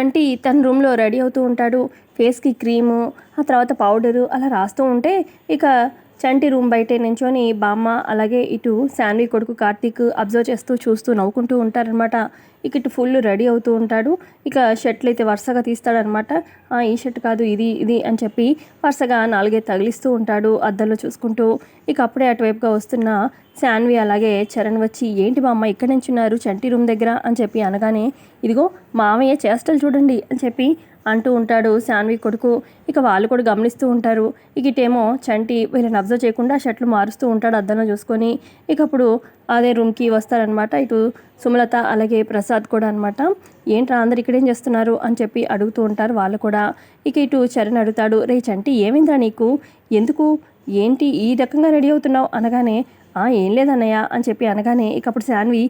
అంటే తన రూమ్లో రెడీ అవుతూ ఉంటాడు. ఫేస్కి క్రీము ఆ తర్వాత పౌడరు అలా రాస్తూ ఉంటే ఇక చంటి రూమ్ బయటే నించొని బామ్మ అలాగే ఇటు శాన్వి కొడుకు కార్తీక్ అబ్జర్వ్ చేస్తూ చూస్తూ నవ్వుకుంటూ ఉంటారనమాట ఇక ఇటు ఫుల్ రెడీ అవుతూ ఉంటాడు. ఇక షర్ట్లు అయితే వరుసగా తీస్తాడనమాట "ఆ, ఈ షర్ట్ కాదు ఇది ఇది అని చెప్పి వరుసగా నాలుగే తగిలిస్తూ ఉంటాడు అద్దంలో చూసుకుంటూ. ఇక అప్పుడే అటువైపుగా వస్తున్న శాన్వి అలాగే చరణ్ వచ్చి ఏంటి బామ్మ ఇక్కడ నుంచున్నారు చంటి రూమ్ దగ్గర? అని చెప్పి అనగానే ఇదిగో మామయ్య చేష్టలు చూడండి అని చెప్పి అంటూ ఉంటాడు శాన్వి కొడుకు. ఇక వాళ్ళు కూడా గమనిస్తూ ఉంటారు. ఇక చంటి వీళ్ళని అబ్జర్వ్ చేయకుండా షర్ట్లు మారుస్తూ ఉంటాడు అద్దంలో చూసుకొని. ఇక అప్పుడు అదే రూమ్కి వస్తారనమాట ఇటు సుమలత అలాగే ప్రసాద్ కూడా అనమాట ఏంట్రా అందరు ఇక్కడేం చేస్తున్నారు? అని చెప్పి అడుగుతూ ఉంటారు వాళ్ళు కూడా. ఇక ఇటు చరణ్ అడుగుతాడు రే చంటి ఏమైందా నీకు? ఎందుకు? ఏంటి ఈ రకంగా రెడీ అవుతున్నావు? అనగానే ఏం లేదన్నయ్య అని చెప్పి అనగానే ఇక అప్పుడు శాన్వి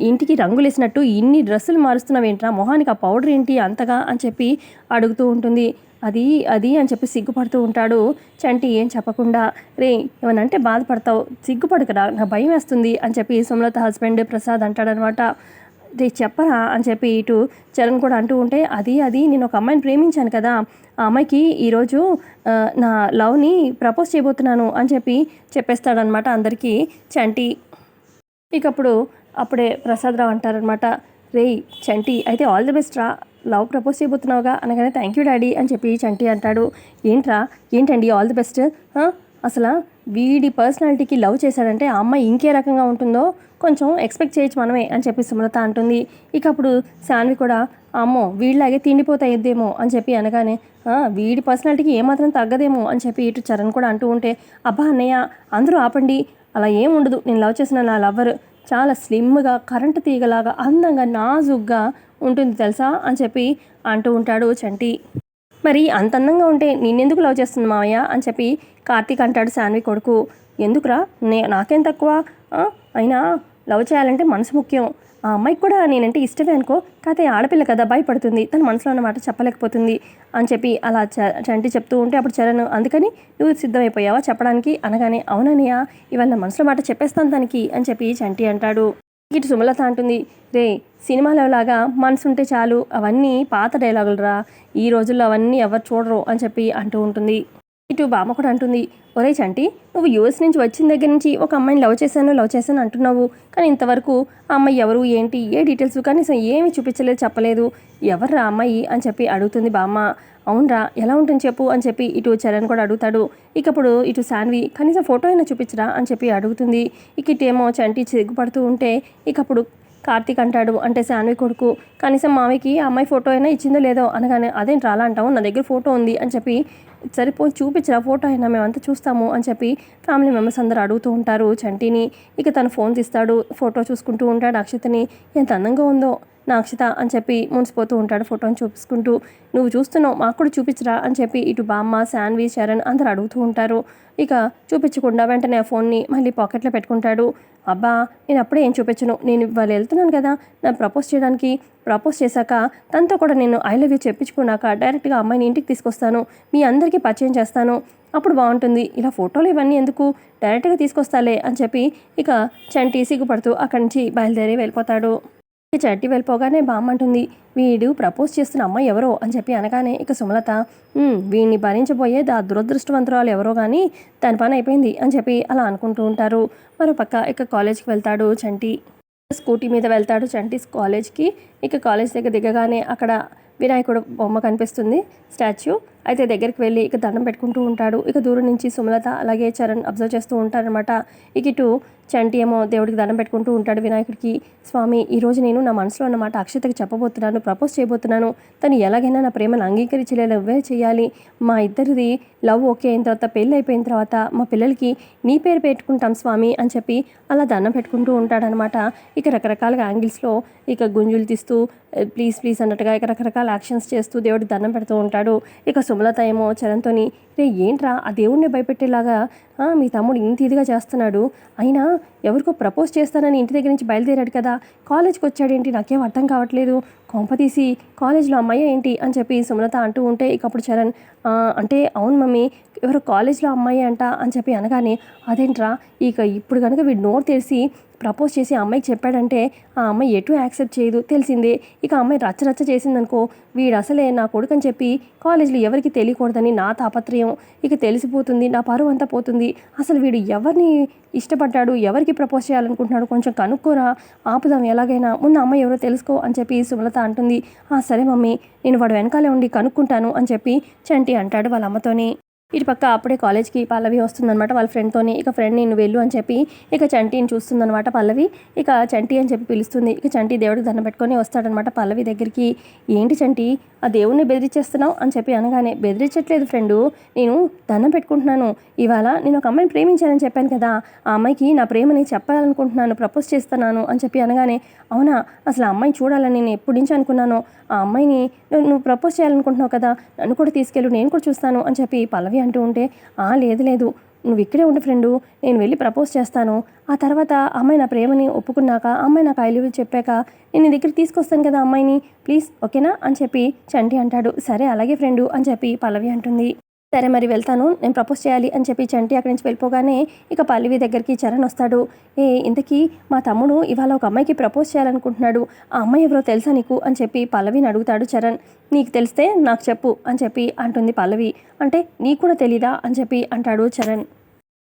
ఇంటికి రంగులేసినట్టు ఇన్ని డ్రెస్సులు మారుస్తున్నావేంట్రా? మొహానికి ఆ పౌడర్ ఏంటి అంతగా? అని చెప్పి అడుగుతూ ఉంటుంది. అది అది అని చెప్పి సిగ్గుపడుతూ ఉంటాడు చంటి. ఏం చెప్పకుండా? రే ఏమనంటే బాధపడతావు. సిగ్గుపడకరా నాకు భయం వేస్తుంది అని చెప్పి సోమలత హస్బెండ్ ప్రసాద్ అంటాడనమాట. రే చెప్పరా అని చెప్పి ఇటు చరణ్ కూడా అంటూ ఉంటే అది అది నేను ఒక అమ్మాయిని ప్రేమించాను కదా. ఆ అమ్మాయికి ఈరోజు నా లవ్ని ప్రపోజ్ చేయబోతున్నాను అని చెప్పి చెప్పేస్తాడనమాట అందరికీ చంటి. ఇకప్పుడు అప్పుడే ప్రసాదరావు అంటారనమాట రేయ్ చంటి అయితే ఆల్ ది బెస్ట్ రా. లవ్ ప్రపోజ్ చేయబోతున్నావుగా అనగానే థ్యాంక్ యూ డాడీ అని చెప్పి చంటి అంటాడు. ఏంట్రా? ఏంటండి ఆల్ ది బెస్ట్ అసలు? వీడి పర్సనాలిటీకి లవ్ చేశాడంటే ఆ అమ్మాయి ఇంకే రకంగా ఉంటుందో? కొంచెం ఎక్స్పెక్ట్ చేయొచ్చు మనమే అని చెప్పి సుమలత అంటుంది. ఇక అప్పుడు శాన్వి కూడా అమ్మో వీళ్ళలాగే తిండిపోతాయిద్దేమో అని చెప్పి అనగానే వీడి పర్సనాలిటీకి ఏమాత్రం తగ్గదేమో అని చెప్పి ఇటు చరణ్ కూడా అంటూ ఉంటే అబ్బా అన్నయ్య అందరూ ఆపండి. అలా ఏం ఉండదు. నేను లవ్ చేసిన నా లవ్వరు చాలా స్లిమ్గా కరెంటు తీగలాగా అందంగా నాజుగ్గా ఉంటుంది తెలుసా అని చెప్పి అంటూ ఉంటాడు చంటి. మరి అంత అందంగా ఉంటే నిన్నెందుకు లవ్ చేస్తుంది మావయ్య అని చెప్పి కార్తీక్ అంటాడు శాన్వి కొడుకు. ఎందుకురా? నే నాకేం తక్కువ? అయినా లవ్ చేయాలంటే మనసు ముఖ్యం. ఆ అమ్మాయికి కూడా నేనంటే ఇష్టమే అనుకో. కాకపోతే ఆడపిల్ల కదా భయపడుతుంది. తన మనసులో ఉన్న మాట చెప్పలేకపోతుంది అని చెప్పి అలా చ- చంటి చెప్తూ ఉంటే అప్పుడు చరణ్ అందుకని నువ్వు సిద్ధమైపోయావా చెప్పడానికి? అనగానే అవునన్నయ్య ఇవాళ నా మనసులో మాట చెప్పేస్తాను తనకి అని చెప్పి చంటి అంటాడు. ఇటు సుమలత అంటుంది రే సినిమాలో లాగా మనసు ఉంటే చాలు అవన్నీ పాత డైలాగులు రా. ఈ రోజుల్లో అవన్నీ ఎవరు చూడరు అని చెప్పి అంటూ ఉంటుంది. ఇటు బామ్మ కూడా అంటుంది ఒరే చంటి నువ్వు యూఎస్ నుంచి వచ్చిన దగ్గర నుంచి ఒక అమ్మాయిని లవ్ చేశాను లవ్ చేశాను అంటున్నావు. కానీ ఇంతవరకు ఆ అమ్మాయి ఎవరు ఏంటి ఏ డీటెయిల్స్ కనీసం ఏమి చూపించలేదు చెప్పలేదు. ఎవర్రా అమ్మాయి? అని చెప్పి అడుగుతుంది బామ్మ. అవునరా ఎలా ఉంటుంది చెప్పు? అని చెప్పి ఇటు చరణ్ కూడా అడుగుతాడు. ఇక ఇప్పుడు ఇటు శాన్వి కనీసం ఫోటో అయినా చూపించరా? అని చెప్పి అడుగుతుంది. ఇక ఇటేమో చంటి సిగ్గుపడుతూ ఉంటే ఇకప్పుడు కార్తీక్ అంటాడు అంటే శాన్వి కొడుకు. కనీసం మామయ్యకి ఆ అమ్మాయి ఫోటో అయినా ఇచ్చిందో లేదో అనగానే అదేంటి రాలా అంటావు? నా దగ్గర ఫోటో ఉంది అని చెప్పి సరిపోయి చూపించరా ఫోటో అయినా మేమంతా చూస్తాము అని చెప్పి ఫ్యామిలీ మెంబర్స్ అందరూ అడుగుతూ ఉంటారు చంటిని. ఇక తను ఫోన్ తీస్తాడు ఫోటో చూసుకుంటూ ఉంటాడు అక్షతని. ఎంత అందంగా ఉందో. నా అని చెప్పి మునిసిపోతూ ఉంటాడు ఫోటోని చూపించుకుంటూ. నువ్వు చూస్తున్నావు మాకు కూడా చూపించరా అని చెప్పి ఇటు బామ్మ శాన్వి చరణ్ అందరు అడుగుతూ ఉంటారు. ఇక చూపించకుండా వెంటనే ఆ ఫోన్ని మళ్ళీ పాకెట్లో పెట్టుకుంటాడు. అబ్బా నేను అప్పుడే ఏం చూపించను? నేను ఇవాళ వెళ్తున్నాను కదా. నా ప్రపోజ్ చేయడానికి ప్రపోజ్ చేశాక తనతో కూడా నేను ఐ లవ్ యూ చెప్పించుకున్నాక డైరెక్ట్గా అమ్మాయిని ఇంటికి తీసుకొస్తాను. మీ అందరికీ పరిచయం చేస్తాను. అప్పుడు బాగుంటుంది. ఇలా ఫోటోలు ఇవన్నీ ఎందుకు? డైరెక్ట్గా తీసుకొస్తాలే అని చెప్పి ఇక చంటి సిగ్గుపడుతూ అక్కడి నుంచి బయలుదేరి వెళ్ళిపోతాడు. చట్టి చంటి వెళ్ళిపోగానే బామ్మంటుంది. వీడు ప్రపోజ్ చేస్తున్న అమ్మాయి ఎవరో అని చెప్పి అనగానే ఇక సుమలత వీడిని భరించబోయే దా దురదృష్టవంతురాలు ఎవరో కానీ దాని పని అయిపోయింది అని చెప్పి అలా అనుకుంటూ ఉంటారు. మరో పక్క ఇక కాలేజ్కి వెళ్తాడు చంటి. స్కూటీ మీద వెళ్తాడు చంటి కాలేజ్కి. ఇక కాలేజ్ దగ్గర దిగగానే అక్కడ వినాయకుడు బొమ్మ కనిపిస్తుంది. స్టాచ్యూ. అయితే దగ్గరికి వెళ్ళి ఇక దండం పెట్టుకుంటూ ఉంటాడు. ఇక దూరం నుంచి సుమలత అలాగే చరణ్ అబ్జర్వ్ చేస్తూ ఉంటారనమాట ఇక ఇటు చంటి ఏమో దేవుడికి దండం పెట్టుకుంటూ ఉంటాడు వినాయకుడికి. స్వామి ఈరోజు నేను నా మనసులో ఉన్నమాట అక్షతకి చెప్పబోతున్నాను ప్రపోజ్ చేయబోతున్నాను. తను ఎలాగైనా నా ప్రేమను అంగీకరించలే నువ్వే చేయాలి. మా ఇద్దరిది లవ్ ఓకే అయిన తర్వాత పెళ్ళి అయిపోయిన తర్వాత మా పిల్లలకి నీ పేరు పెట్టుకుంటాం స్వామి అని చెప్పి అలా దండం పెట్టుకుంటూ ఉంటాడనమాట ఇక రకరకాలుగా యాంగిల్స్లో ఇక గుంజులు తీస్తూ ప్లీజ్ ప్లీజ్ అన్నట్టుగా ఇక రకరకాల యాక్షన్స్ చేస్తూ దేవుడికి దండం పెడుతూ ఉంటాడు. ఇక సుమలత ఏమో చరణ్తోని రే ఏంట్రా? ఆ దేవుడిని భయపెట్టేలాగా మీ తమ్ముడు ఇంత ఇదిగా చేస్తున్నాడు. అయినా ఎవరికో ప్రపోజ్ చేస్తానని ఇంటి దగ్గర నుంచి బయలుదేరాడు కదా. కాలేజ్కి వచ్చాడేంటి? నాకేం అర్థం కావట్లేదు. కొంపతీసి కాలేజ్లో అమ్మాయి ఏంటి? అని చెప్పి సుమలత అంటూ ఉంటే ఇకప్పుడు చరణ్ అంటే అవును మమ్మీ ఎవరో కాలేజ్లో అమ్మాయి అంట అని చెప్పి అనగానే అదేంట్రా? ఇక ఇప్పుడు కనుక వీడు నోరు తెరిచి ప్రపోజ్ చేసి ఆ అమ్మాయికి చెప్పాడంటే ఆ అమ్మాయి ఎటు యాక్సెప్ట్ చేయదు తెలిసిందే. ఇక అమ్మాయి రచ్చ రచ్చ చేసిందనుకో వీడు అసలే నా కొడుకు అని చెప్పి కాలేజీలో ఎవరికి తెలియకూడదని నా తాపత్రయం. ఇక తెలిసిపోతుంది నా పరువు అంతా పోతుంది. అసలు వీడు ఎవరిని ఇష్టపడ్డాడు ఎవరికి ప్రపోజ్ చేయాలనుకుంటున్నాడు? కొంచెం కనుక్కోరా ఆపుదాం ఎలాగైనా. ముందు అమ్మాయి ఎవరో తెలుసుకో అని చెప్పి సుమలత అంటుంది. "ఆ, సరే మమ్మీ నేను వాడు వెనకాలే ఉండి కనుక్కుంటాను అని చెప్పి చంటి అంటాడు వాళ్ళ అమ్మతోని. ఇటు పక్క అప్పుడే కాలేజ్కి పల్లవి వస్తుందనమాట వాళ్ళ ఫ్రెండ్తోని. ఇక ఫ్రెండ్ నేను వెళ్ళు అని చెప్పి ఇక చంటిని చూస్తుందనమాట పల్లవి. ఇక చంటి అని చెప్పి పిలుస్తుంది. ఇక చంటి దేవుడికి దండం పెట్టుకొని వస్తాడనమాట పల్లవి దగ్గరికి. ఏంటి చంటి? ఆ దేవుణ్ణి బెదిరించేస్తున్నావు? అని చెప్పి అనగానే బెదిరించట్లేదు ఫ్రెండు. నేను దండం పెట్టుకుంటున్నాను. ఇవాళ నేను ఒక అమ్మాయిని ప్రేమించానని చెప్పాను కదా. ఆ అమ్మాయికి నా ప్రేమని చెప్పాలనుకుంటున్నాను. ప్రపోజ్ చేస్తున్నాను. అని చెప్పి అనగానే అవునా? అసలు ఆ అమ్మాయిని చూడాలని నేను ఎప్పటి నుంచి అనుకున్నాను? ఆ అమ్మాయిని నువ్వు ప్రపోజ్ చేయాలనుకుంటున్నావు కదా. నన్ను కూడా తీసుకెళ్ళు. నేను కూడా చూస్తాను. అని చెప్పి పల్లవి అంటూ ఉంటే ఆ లేదు లేదు. నువ్వు ఇక్కడే ఉండు ఫ్రెండు. నేను వెళ్ళి ప్రపోజ్ చేస్తాను. ఆ తర్వాత అమ్మాయి నా ప్రేమని ఒప్పుకున్నాక అమ్మాయి నాకు ఐ లవ్ చెప్పాక నేను నీ దగ్గర తీసుకొస్తాను కదా అమ్మాయిని. ప్లీజ్ ఓకేనా? అని చెప్పి చంటి అంటాడు. సరే అలాగే ఫ్రెండు అని చెప్పి పల్లవి అంటుంది. సరే మరి వెళ్తాను నేను ప్రపోజ్ చేయాలి అని చెప్పి చంటి అక్కడి నుంచి వెళ్ళిపోగానే ఇక పల్లవి దగ్గరికి చరణ్ వస్తాడు. ఏ ఇంతకీ మా తమ్ముడు ఇవాళ ఒక అమ్మాయికి ప్రపోజ్ చేయాలనుకుంటున్నాడు. ఆ అమ్మాయి ఎవరో తెలుసా నీకు? అని చెప్పి పల్లవిని అడుగుతాడు చరణ్. నీకు తెలిస్తే నాకు చెప్పు అని చెప్పి అంటుంది పల్లవి. అంటే నీకు కూడా తెలీదా? అని చెప్పి అంటాడు చరణ్.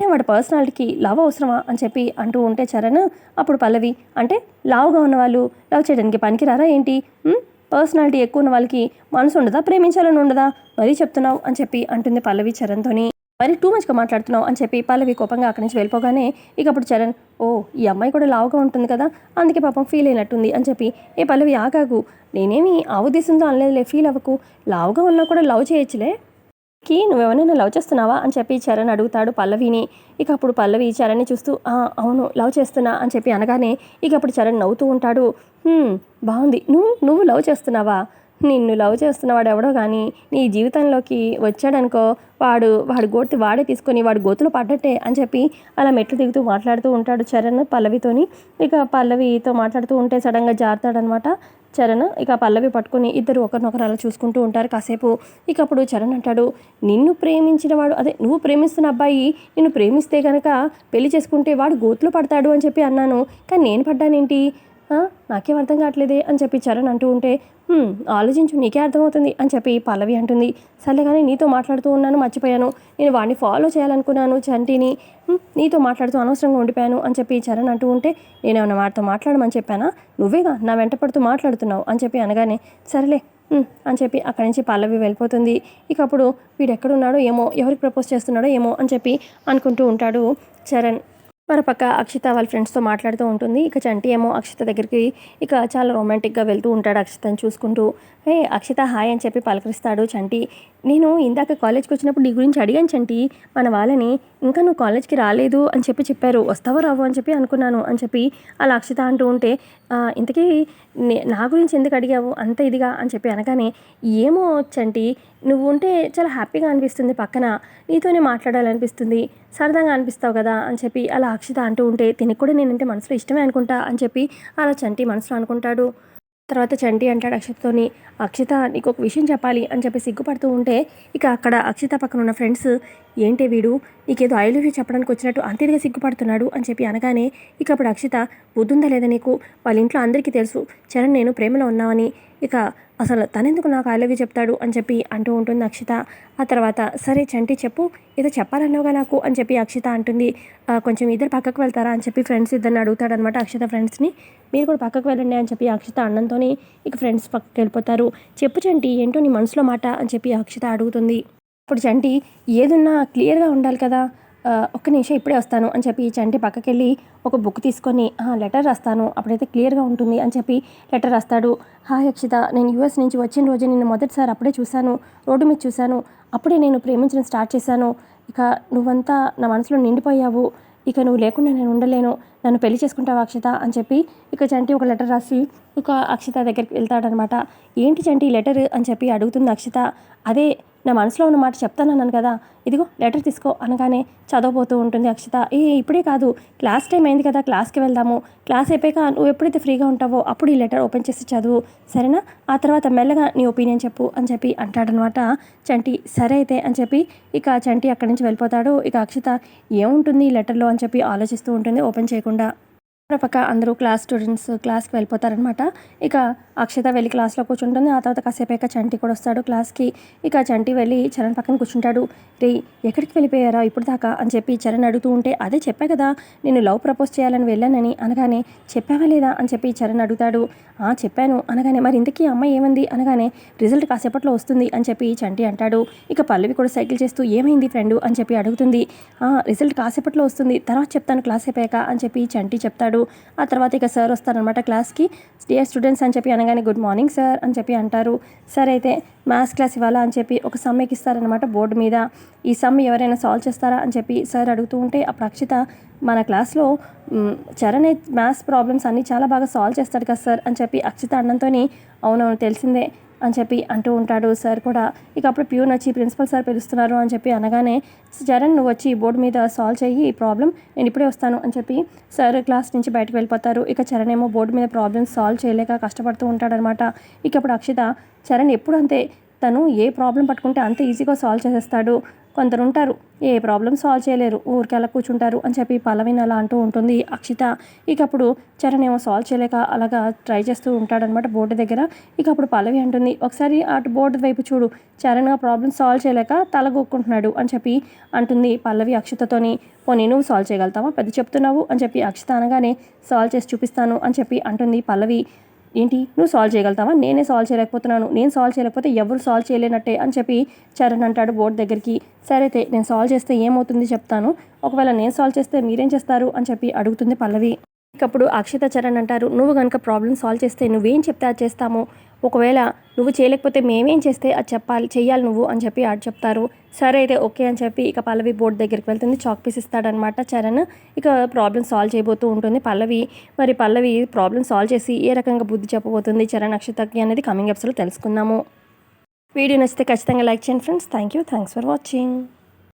వాడి పర్సనాలిటీకి లవ్ అవసరమా? అని చెప్పి అంటూ ఉంటే చరణ్. అప్పుడు పల్లవి అంటే లావుగా ఉన్నవాళ్ళు లవ్ చేయడానికి పనికిరారా ఏంటి? పర్సనాలిటీ ఎక్కువ ఉన్న వాళ్ళకి మనసు ఉండదా? ప్రేమించాలని ఉండదా? మరీ చెప్తున్నావు అని చెప్పి అంటుంది పల్లవి చరణ్తోని. మరి టూ మచ్గా మాట్లాడుతున్నావు అని చెప్పి పల్లవి కోపంగా అక్కడి నుంచి వెళ్ళిపోగానే ఇక అప్పుడు చరణ్ ఓ ఈ అమ్మాయి కూడా లావుగా ఉంటుంది కదా? అందుకే పాపం ఫీల్ అయినట్టుంది అని చెప్పి ఏ పల్లవి ఆగాగు. నేనేమి ఆ ఉద్దేశంతో అనలేదులే ఫీల్ అవ్వకు. లావుగా ఉన్నా కూడా లవ్ చేయొచ్చులే. కి నువ్వెవరైనా లవ్ చేస్తున్నావా అని చెప్పి చరణ్ అడుగుతాడు పల్లవిని. ఇక అప్పుడు పల్లవి చరణ్ని చూస్తూ అవును లవ్ చేస్తున్నా అని చెప్పి అనగానే ఇక అప్పుడు చరణ్ నవ్వుతూ ఉంటాడు. బాగుంది. నువ్వు నువ్వు లవ్ చేస్తున్నావా? నిన్ను లవ్ చేస్తున్నవాడు ఎవడో కానీ నీ జీవితంలోకి వచ్చాడనుకో వాడు వాడి గోతి వాడే తీసుకొని వాడు గోతులు పడ్డట్టే అని చెప్పి అలా మెట్లు దిగుతూ మాట్లాడుతూ ఉంటాడు చరణ్ పల్లవితోని. ఇక పల్లవితో మాట్లాడుతూ ఉంటే సడన్గా జారుతాడనమాట చరణ్. ఇక పల్లవి పట్టుకొని ఇద్దరు ఒకరినొకరు అలా చూసుకుంటూ ఉంటారు కాసేపు. ఇక అప్పుడు చరణ్ అంటాడు నిన్ను ప్రేమించిన వాడు అదే నువ్వు ప్రేమిస్తున్న అబ్బాయి నిన్ను ప్రేమిస్తే కనుక పెళ్ళి చేసుకుంటే వాడు గోతులో పడతాడు అని చెప్పి అన్నాను. కానీ నేను పడ్డానేంటి? నాకేం అర్థం కావట్లేదే అని చెప్పి చరణ్ అంటూ ఉంటే ఆలోచించు నీకే అర్థమవుతుంది అని చెప్పి పల్లవి అంటుంది. సర్లే కానీ నీతో మాట్లాడుతూ ఉన్నాను మర్చిపోయాను. నేను వాడిని ఫాలో చేయాలనుకున్నాను చంటిని. నీతో మాట్లాడుతూ అనవసరంగా ఉండిపోయాను అని చెప్పి చరణ్ అంటూ ఉంటే నేనేమన్నా వాడితో మాట్లాడమని చెప్పానా? నువ్వేగా నా వెంట పడుతూ మాట్లాడుతున్నావు అని చెప్పి అనగానే సరేలే అని చెప్పి అక్కడి నుంచి పల్లవి వెళ్ళిపోతుంది. ఇక అప్పుడు వీడు ఎక్కడున్నాడో ఏమో ఎవరికి ప్రపోజ్ చేస్తున్నాడో ఏమో అని చెప్పి అనుకుంటూ ఉంటాడు చరణ్. మరోపక్క అక్షిత వాళ్ళ ఫ్రెండ్స్తో మాట్లాడుతూ ఉంటుంది. ఇక చంటి ఏమో అక్షిత దగ్గరికి ఇక చాలా రొమాంటిక్గా వెళ్తూ ఉంటాడు అక్షితని చూసుకుంటూ. హే అక్షిత హాయ్ అని చెప్పి పలకరిస్తాడు చంటి. నేను ఇందాక కాలేజ్కి వచ్చినప్పుడు నీ గురించి అడిగాను చంటి. మన వాళ్ళని ఇంకా నువ్వు కాలేజ్కి రాలేదు అని చెప్పి చెప్పారు. వస్తావో రావు అని చెప్పి అనుకున్నాను అని చెప్పి అలా అక్షిత అంటూ ఉంటే ఇంతకీ నే- నా గురించి ఎందుకు అడిగావు? అంత ఇదిగా అని చెప్పి అనగానే ఏమో చంటి నువ్వు ఉంటే చాలా హ్యాపీగా అనిపిస్తుంది పక్కన. నీతోనే మాట్లాడాలనిపిస్తుంది. సరదాగా అనిపిస్తావు కదా? అని చెప్పి అలా అక్షిత అంటూ ఉంటే తినకు కూడా నేనంటే మనసులో ఇష్టమే అనుకుంటా అని చెప్పి అలా చంటి మనసులో అనుకుంటాడు. తర్వాత చంటి అంటాడు అక్షితతోని అక్షిత నీకు ఒక విషయం చెప్పాలి అని చెప్పి సిగ్గుపడుతూ ఉంటే ఇక అక్కడ అక్షిత పక్కన ఉన్న ఫ్రెండ్స్ ఏంటి వీడు? నీకేదో ఐ లవ్ యూ చెప్పడానికి వచ్చినట్టు అంతేదిగా సిగ్గుపడుతున్నాడు అని చెప్పి అనగానే ఇక అప్పుడు అక్షిత బుద్ధుందా లేదా నీకు? వాళ్ళ ఇంట్లో అందరికీ తెలుసు. చరణ్ నేను ప్రేమలో ఉన్నామని ఇక అసలు తనెందుకు నాకు ఐ లవ్ యూ చెప్తాడు అని చెప్పి అంటూ ఉంటుంది అక్షిత. ఆ తర్వాత సరే చంటి చెప్పు ఏదో చెప్పాలన్నావుగా నాకు అని చెప్పి అక్షిత అంటుంది. కొంచెం ఇద్దరు పక్కకు వెళ్తారా అని చెప్పి ఫ్రెండ్స్ ఇద్దరిని అడుగుతాడనమాట అక్షిత ఫ్రెండ్స్ని. మీరు కూడా పక్కకు వెళ్ళండి అని చెప్పి అక్షిత అన్నంతోనే ఇక ఫ్రెండ్స్ పక్కకు వెళ్ళిపోతారు. చెప్పు చంటి ఏంటో నీ మనసులో మాట అని చెప్పి అక్షిత అడుగుతుంది. ఇప్పుడు చంటి ఏదున్నా క్లియర్గా ఉండాలి కదా ఒక్క నిమిషం ఇప్పుడే వస్తాను అని చెప్పి చంటి పక్కకెళ్ళి ఒక బుక్ తీసుకొని లెటర్ రాస్తాను అప్పుడైతే క్లియర్గా ఉంటుంది అని చెప్పి లెటర్ రాస్తాడు. హాయ్ అక్షిత నేను యూఎస్ నుంచి వచ్చిన రోజే నిన్ను మొదటిసారి అప్పుడే చూశాను రోడ్డు మీద చూశాను అప్పుడే నేను ప్రేమించడం స్టార్ట్ చేశాను. ఇక నువ్వంతా నా మనసులో నిండిపోయావు ఇక నువ్వు లేకుండా నేను ఉండలేను నన్ను పెళ్ళి చేసుకుంటావు అక్షిత అని చెప్పి ఇక చంటి ఒక లెటర్ రాసి ఇక అక్షిత దగ్గరికి వెళ్తాడనమాట. ఏంటి చంటి ఈ లెటర్ అని చెప్పి అడుగుతుంది అక్షిత. అదే నా మనసులో ఉన్న మాట చెప్తానన్నాను కదా. ఇదిగో లెటర్ తీసుకో అనగానే చదవబోతూ ఉంటుంది అక్షిత. ఏ ఇప్పుడే కాదు. క్లాస్ టైం అయింది కదా క్లాస్కి వెళ్దాము. క్లాస్ అయిపోయాక నువ్వు ఎప్పుడైతే ఫ్రీగా ఉంటావో అప్పుడు ఈ లెటర్ ఓపెన్ చేసి చదువు. సరేనా? ఆ తర్వాత మెల్లగా నీ ఒపీనియన్ చెప్పు అని చెప్పి అంటాడనమాట చంటి. సరే అయితే అని చెప్పి ఇక చంటి అక్కడి నుంచి వెళ్ళిపోతాడు. ఇక అక్షిత ఏముంటుంది ఈ లెటర్లో అని చెప్పి ఆలోచిస్తూ ఉంటుంది ఓపెన్ చేయకుండా. పక్క అందరూ క్లాస్ స్టూడెంట్స్ క్లాస్కి వెళ్ళిపోతారనమాట ఇక అక్షత వెళ్ళి క్లాస్లో కూర్చుంటుంది. ఆ తర్వాత కాసేపు ఇక చంటి కూడా వస్తాడు క్లాస్కి. ఇక చంటి వెళ్ళి చరణ్ పక్కన కూర్చుంటాడు. రే ఎక్కడికి వెళ్ళిపోయారా ఇప్పుడు దాకా? అని చెప్పి చరణ్ అడుగుతూ ఉంటే అదే చెప్పా కదా నేను లవ్ ప్రపోజ్ చేయాలని వెళ్ళానని అనగానే చెప్పావా లేదా? అని చెప్పి చరణ్ అడుగుతాడు. ఆ చెప్పాను అనగానే మరి ఇంతకీ అమ్మాయి ఏమంది? అనగానే రిజల్ట్ కాసేపట్లో వస్తుంది అని చెప్పి చంటి అంటాడు. ఇక పల్లవి కూడా సైకిల్ చేస్తూ ఏమైంది ఫ్రెండ్? అని చెప్పి అడుగుతుంది. ఆ రిజల్ట్ కాసేపట్లో వస్తుంది. తర్వాత చెప్తాను క్లాస్ అయిపోయాక అని చెప్పి చంటి చెప్తాడు. ఆ తర్వాత ఇక సార్ వస్తారనమాట క్లాస్కి. డియర్ స్టూడెంట్స్ అని చెప్పి అనగానే గుడ్ మార్నింగ్ సార్ అని చెప్పి అంటారు. సార్ అయితే మ్యాథ్స్ క్లాస్ ఇవ్వాలా? అని చెప్పి ఒక సమ్ ఎక్కిస్తారనమాట బోర్డు మీద. ఈ సమ్ ఎవరైనా సాల్వ్ చేస్తారా? అని చెప్పి సార్ అడుగుతూ ఉంటే అప్పుడు అక్షిత మన క్లాస్లో చరణ్ మ్యాథ్స్ ప్రాబ్లమ్స్ అన్నీ చాలా బాగా సాల్వ్ చేస్తాడు కదా సార్ అని చెప్పి అక్షిత అన్నంతో అవునవును తెలిసిందే. అని చెప్పి అంటూ ఉంటాడు. సార్ కూడా ఇక అప్పుడు ప్యూన్ వచ్చి ప్రిన్సిపల్ సార్ పిలుస్తున్నారు అని చెప్పి అనగానే చరణ్ నువ్వు వచ్చి బోర్డు మీద సాల్వ్ చేయి ఈ ప్రాబ్లం నేను ఇప్పుడే వస్తాను అని చెప్పి సార్ క్లాస్ నుంచి బయటకు వెళ్ళిపోతారు. ఇక చరణ్ ఏమో బోర్డు మీద ప్రాబ్లమ్స్ సాల్వ్ చేయలేక కష్టపడుతూ ఉంటాడనమాట. ఇక అప్పుడు అక్షిత చరణ్ ఎప్పుడు అంతే? తను ఏ ప్రాబ్లం పట్టుకుంటే అంత ఈజీగా సాల్వ్ చేసేస్తాడు. కొందరు ఉంటారు ఏ ప్రాబ్లం సాల్వ్ చేయలేరు. ఊరికి అలా కూర్చుంటారు అని చెప్పి పల్లవిని అలా అంటూ ఉంటుంది. అక్షిత ఇక అప్పుడు చరణ్ ఏమో సాల్వ్ చేయలేక అలాగా ట్రై చేస్తూ ఉంటాడనమాట బోర్డు దగ్గర. ఇక అప్పుడు పల్లవి అంటుంది ఒకసారి అటు బోర్డు వైపు చూడు. చరణ్ ఆ ప్రాబ్లం సాల్వ్ చేయలేక తలగొక్కుంటున్నాడు అని చెప్పి అంటుంది పల్లవి అక్షితతోని. పోనీ నువ్వు సాల్వ్ చేయగలుగుతావా? పెద్ద చెప్తున్నావు అని చెప్పి అక్షిత అనగానే సాల్వ్ చేసి చూపిస్తాను అని చెప్పి అంటుంది పల్లవి. ఏంటి? నువ్వు సాల్వ్ చేయగలుగుతావా? నేనే సాల్వ్ చేయలేకపోతున్నాను. నేను సాల్వ్ చేయలేకపోతే ఎవరు సాల్వ్ చేయలేనట్టే అని చెప్పి చరణ్ అంటాడు బోర్డు దగ్గరికి. సరే అయితే నేను సాల్వ్ చేస్తే ఏమవుతుంది చెప్తాను. ఒకవేళ నేను సాల్వ్ చేస్తే మీరేం చేస్తారు? అని చెప్పి అడుగుతుంది పల్లవి. ఇకప్పుడు అక్షిత చరణ్ అంటారు నువ్వు కనుక ప్రాబ్లం సాల్వ్ చేస్తే నువ్వేం చెప్తే అది చేస్తాము. ఒకవేళ నువ్వు చేయలేకపోతే మేమేం చేస్తే అది చెప్పాలి చెయ్యాలి నువ్వు అని చెప్పి ఆడు చెప్తారు. సరే అయితే ఓకే అని చెప్పి ఇక పల్లవి బోర్డు దగ్గరికి వెళ్తుంది. చాక్ పీస్ ఇస్తాడనమాట చరణ్. ఇక ప్రాబ్లమ్ సాల్వ్ చేయబోతూ ఉంటుంది పల్లవి. మరి పల్లవి ప్రాబ్లం సాల్వ్ చేసి ఏ రకంగా బుద్ధి చెప్పబోతుంది చరణ్ అక్షతకి అనేది కమింగ్ ఎప్స్లో తెలుసుకుందాము. వీడియో నచ్చితే ఖచ్చితంగా లైక్ చేయండి friends thank you thanks for watching